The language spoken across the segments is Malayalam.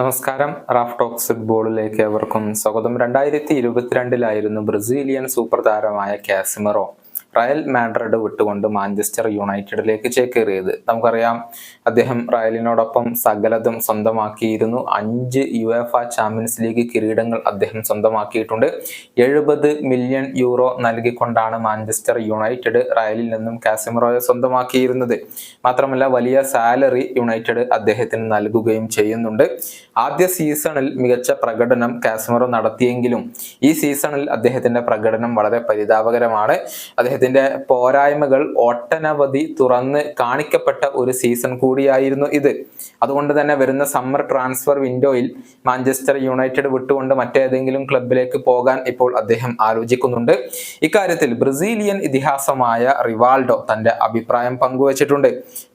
നമസ്കാരം. റാഫ് ടോക്സ് ഫുട്ബോളിലേക്ക് ഏവർക്കും സ്വാഗതം. രണ്ടായിരത്തി ഇരുപത്തിരണ്ടിലായിരുന്നു ബ്രസീലിയൻ സൂപ്പർ താരമായ കാസിമറോ റയൽ മാഡ്രിഡ് വിട്ടുകൊണ്ട് മാഞ്ചസ്റ്റർ യുണൈറ്റഡിലേക്ക് ചേക്കേറിയത്. നമുക്കറിയാം അദ്ദേഹം റയലിനോടൊപ്പം സകലതും സ്വന്തമാക്കിയിരുന്നു. അഞ്ച് യു എഫ് ചാമ്പ്യൻസ് ലീഗ് കിരീടങ്ങൾ അദ്ദേഹം സ്വന്തമാക്കിയിട്ടുണ്ട്. എഴുപത് മില്യൺ യൂറോ നൽകിക്കൊണ്ടാണ് മാഞ്ചസ്റ്റർ യുണൈറ്റഡ് റയലിൽ നിന്നും കാസിമറോയെ സ്വന്തമാക്കിയിരുന്നത്. മാത്രമല്ല വലിയ സാലറി യുണൈറ്റഡ് അദ്ദേഹത്തിന് നൽകുകയും ചെയ്യുന്നുണ്ട്. ആദ്യ സീസണിൽ മികച്ച പ്രകടനം കാസിമറോ നടത്തിയെങ്കിലും ഈ സീസണിൽ അദ്ദേഹത്തിന്റെ പ്രകടനം വളരെ പരിതാപകരമാണ്. അദ്ദേഹത്തിന്റെ പോരായ്മകൾ ഒട്ടനവധി തുറന്ന് കാണിക്കപ്പെട്ട ഒരു സീസൺ കൂടിയായിരുന്നു ഇത്. അതുകൊണ്ട് തന്നെ വരുന്ന സമ്മർ ട്രാൻസ്ഫർ വിൻഡോയിൽ മാഞ്ചസ്റ്റർ യുണൈറ്റഡ് വിട്ടുകൊണ്ട് മറ്റേതെങ്കിലും ക്ലബിലേക്ക് പോകാൻ ഇപ്പോൾ അദ്ദേഹം ആലോചിക്കുന്നുണ്ട്. ഇക്കാര്യത്തിൽ ബ്രസീലിയൻ ഇതിഹാസമായ റിവാൾഡോ തന്റെ അഭിപ്രായം പങ്കുവച്ചിട്ടുണ്ട്.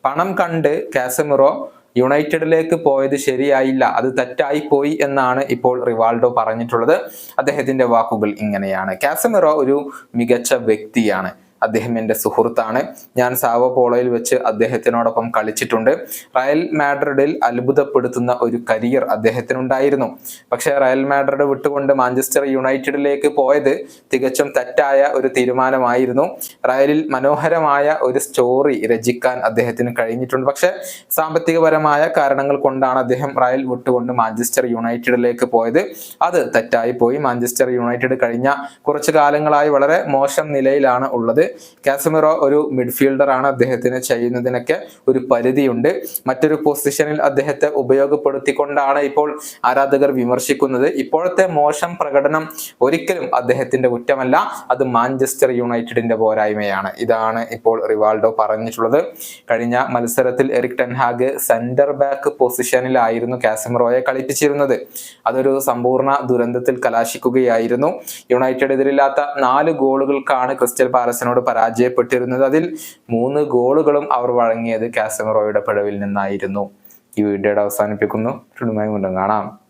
പണം കണ്ട് കാസമിറോ യുണൈറ്റഡിലേക്ക് പോയത് ശരിയായില്ല അത് തെറ്റായി പോയി എന്നാണ് ഇപ്പോൾ റിവാൾഡോ പറഞ്ഞിട്ടുള്ളത്. അദ്ദേഹത്തിന്റെ വാക്കുകൾ ഇങ്ങനെയാണ്. കാസമിറോ ഒരു മികച്ച വ്യക്തിയാണ്. അദ്ദേഹം എന്റെ സുഹൃത്താണ്. ഞാൻ സാവോ പോളോയിൽ വെച്ച് അദ്ദേഹത്തിനോടൊപ്പം കളിച്ചിട്ടുണ്ട്. റയൽ മാഡ്രിഡിൽ അത്ഭുതപ്പെടുത്തുന്ന ഒരു കരിയർ അദ്ദേഹത്തിനുണ്ടായിരുന്നു. പക്ഷേ റയൽ മാഡ്രിഡ് വിട്ടുകൊണ്ട് മാഞ്ചസ്റ്റർ യുണൈറ്റഡിലേക്ക് പോയത് തികച്ചും തെറ്റായ ഒരു തീരുമാനമായിരുന്നു. റയലിൽ മനോഹരമായ ഒരു സ്റ്റോറി രചിക്കാൻ അദ്ദേഹത്തിന് കഴിഞ്ഞിട്ടുണ്ട്. പക്ഷെ സാമ്പത്തികപരമായ കാരണങ്ങൾ കൊണ്ടാണ് അദ്ദേഹം റയൽ വിട്ടുകൊണ്ട് മാഞ്ചസ്റ്റർ യുണൈറ്റഡിലേക്ക് പോയത്. അത് തെറ്റായി പോയി. മാഞ്ചസ്റ്റർ യുണൈറ്റഡ് കഴിഞ്ഞ കുറച്ചു കാലങ്ങളായി വളരെ മോശം നിലയിലാണ് ഉള്ളത്. കാസമിറോ ഒരു മിഡ്ഫീൽഡർ ആണ് അദ്ദേഹത്തിന് ചെയ്യുന്നതിനൊക്കെ ഒരു പരിധിയുണ്ട്. മറ്റൊരു പൊസിഷനിൽ അദ്ദേഹത്തെ ഉപയോഗപ്പെടുത്തിക്കൊണ്ടാണ് ഇപ്പോൾ ആരാധകർ വിമർശിക്കുന്നത്. ഇപ്പോഴത്തെ മോശം പ്രകടനം ഒരിക്കലും അദ്ദേഹത്തിന്റെ കുറ്റമല്ല അത് മാഞ്ചസ്റ്റർ യുണൈറ്റഡിന്റെ പോരായ്മയാണ്. ഇതാണ് ഇപ്പോൾ റിവാൾഡോ പറഞ്ഞിട്ടുള്ളത്. കഴിഞ്ഞ മത്സരത്തിൽ Erik ten Hag centre back പൊസിഷനിലായിരുന്നു കാസമിറോയെ കളിപ്പിച്ചിരുന്നത്. അതൊരു സമ്പൂർണ ദുരന്തത്തിൽ കലാശിക്കുകയായിരുന്നു. യുണൈറ്റഡ് എതിരില്ലാത്ത നാല് ഗോളുകൾക്കാണ് ക്രിസ്റ്റൽ പാലസിനോട് പരാജയപ്പെട്ടിരുന്നത്. അതിൽ മൂന്ന് ഗോളുകളും അവർ വഴങ്ങിയത് കാസമറോയുടെ പിഴവിൽ നിന്നായിരുന്നു. ഈ വീഡിയോയുടെ അവസാനിപ്പിക്കുന്നു. കാണാം.